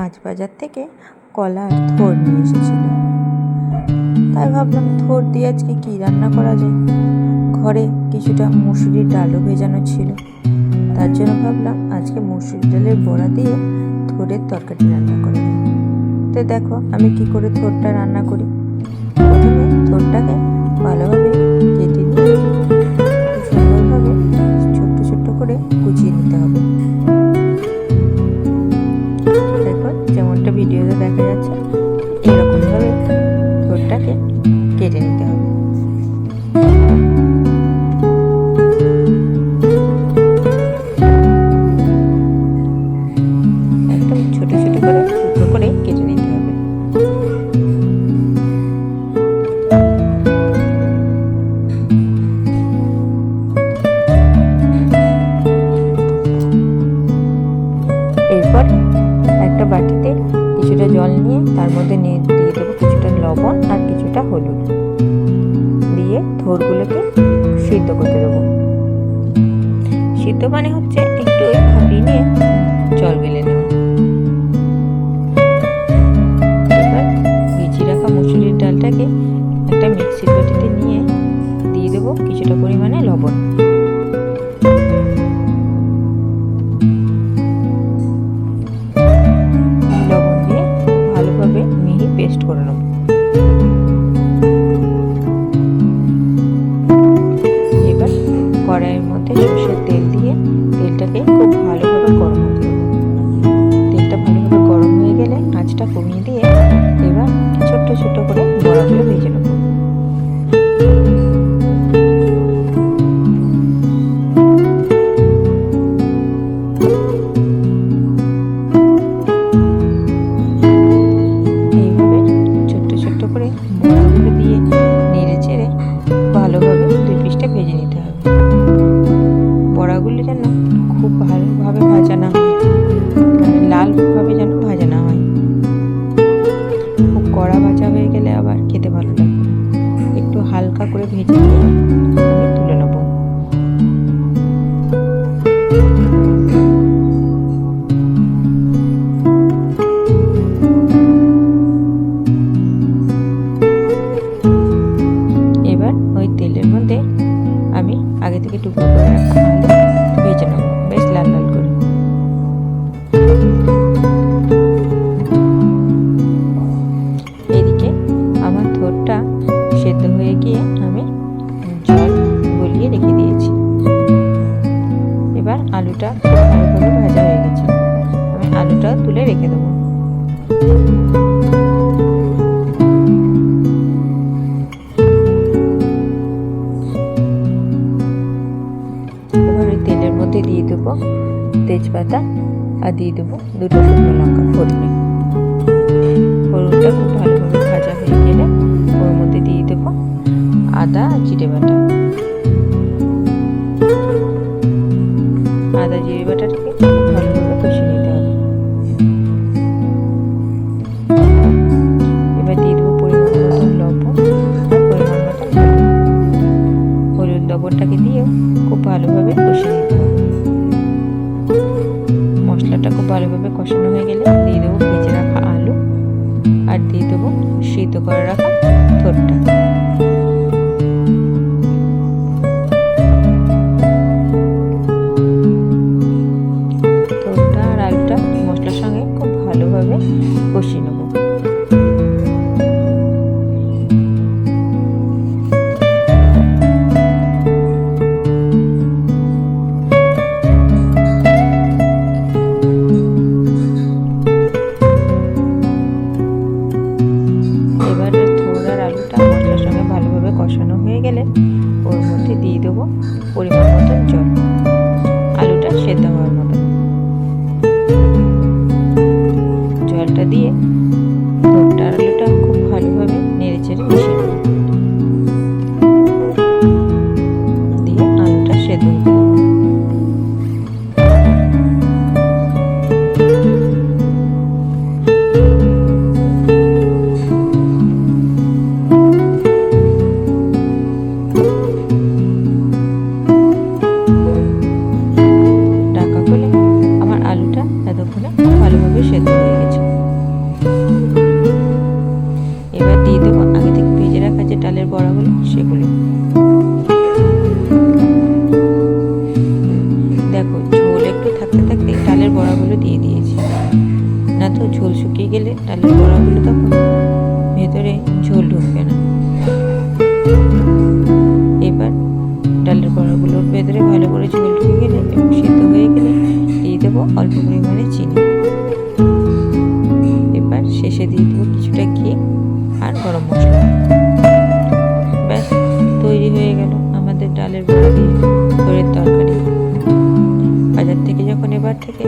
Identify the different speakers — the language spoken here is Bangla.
Speaker 1: আজ বাজার থেকে কলা আর থোড় নিয়ে এসেছিল। তাই ভাবলাম থোড় দিয়ে আজকে কী রান্না করা যায়? ঘরে কিছুটা মুসুরির ডালও ভেজানো ছিল। তার জন্য ভাবলাম আজকে মুসুরি ডালের বড়া দিয়ে থোড়ের তরকারি রান্না করা তো দেখো আমি কি করে থোড়টা রান্না করি? প্রথমে থোড়টাকে ভালোভাবে কেটে নিতে হবে। একদম কেটে নিতে হবে। এরপর একটা বাটিতে কিছুটা জল নিয়ে তার মধ্যে নিয়ে দিয়ে দেবো কিছুটা লবণ আর কিছুটা হলুদ দিয়ে থোরগুলোকে সিদ্ধ করতে দেবো। সিদ্ধ মানে হচ্ছে একটু নিয়ে জল গেলে নেওয়া। এবার ভিজিয়ে রাখা মুসুরির ডালটাকে একটা মিক্সির বাটিতে নিয়ে দিয়ে দেবো কিছুটা পরিমাণে লবণ। Mm-hmm. ভেজে আলুটা ভালোভাবে ভাজা হয়ে গেছে। আমি আলুটা তুলে রেখে দেবো। ওই তেলের মধ্যে দিয়ে দেবো তেজপাতা আর দিয়ে দেবো দুটো শুকনো লঙ্কা, ফোড়নে। ফোড়নটা খুব ভালোভাবে ভাজা হয়ে গেলে ওর মধ্যে দিয়ে দেবো আদা আর জিরে বাটা। ভালোভাবে কষানো হয়ে গেলে দিয়ে দেবো ভেজে রাখা আলু আর দিয়ে দেবো সিদ্ধ করে রাখা কষানো হয়ে গেলে ওর মধ্যে দিয়ে দেবো পরিমাণ মতন জল। তো ঝোল শুকিয়ে গেলে ডালের বড়াগুলো তখন ভেতরে ঝোল ঢুকবে না। এবার ডালের বড়াগুলোর ভেতরে ভালো করে ঝোল ঢুকে গেলে এবং সিদ্ধ হয়ে গেলে দিয়ে দেবো অল্প পরিমাণে চিনি। এবার শেষে দিয়ে দেবো কিছুটা ঘি আর গরম মশলা। ব্যাস, তৈরি হয়ে গেল আমাদের ডালের বড়া দিয়ে তরকারি। বাজার থেকে যখন এবার থেকে